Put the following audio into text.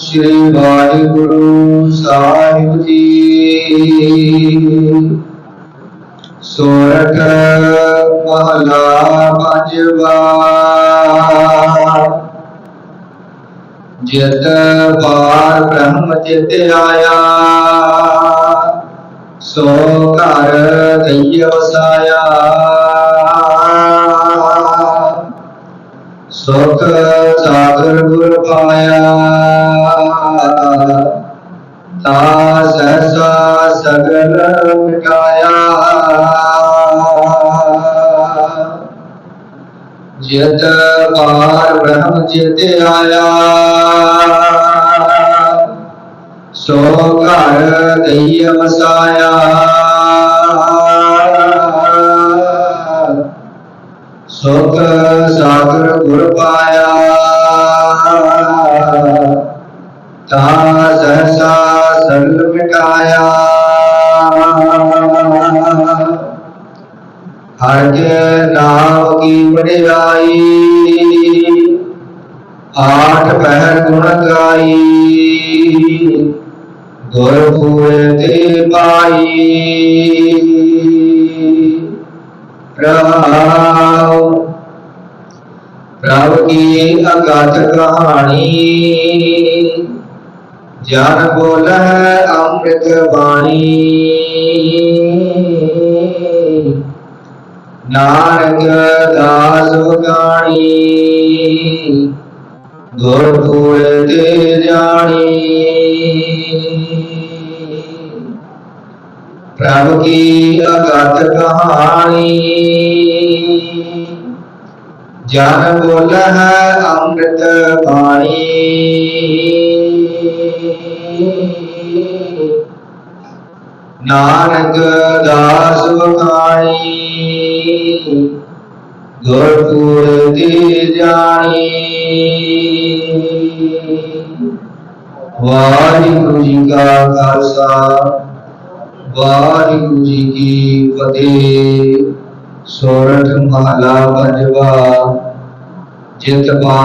श्री वाहिगुरु साहिब जी सोरठ महला पंजवा जित बार ब्रह्म चित आया सो घर गई वसाया सुख सागर गुर पाया ता सहसा सगल जित पार ब्रह्म जित आया। सो घर गई मसाया सागर गुर पाया सहसा सर्व मिटाया हर के नाव की बड़ाई आठ पहर गुण गाई गुरपुर दे पाई। प्रभा की अकथ कहानी ज्ञान बोल अमृत वाणी नारक दास गाणी। गुरपुर जानी प्रभु की अकथ कहानी। ਜਨ ਬੋਲ ਹੈ ਅੰਮ੍ਰਿਤ ਬਾਣੀ ਨਾਨਕ ਦਾਸ ਵਖਾਣੀ। ਗੁਰਪੁਰ ਦੀ ਜਾਣੀ। ਵਾਹਿਗੁਰੂ ਜੀ ਕਾ ਖਾਲਸਾ, ਵਾਹਿਗੁਰੂ ਜੀ ਕੀ ਫਤਿਹ। सूरत महला पंजवा जितवा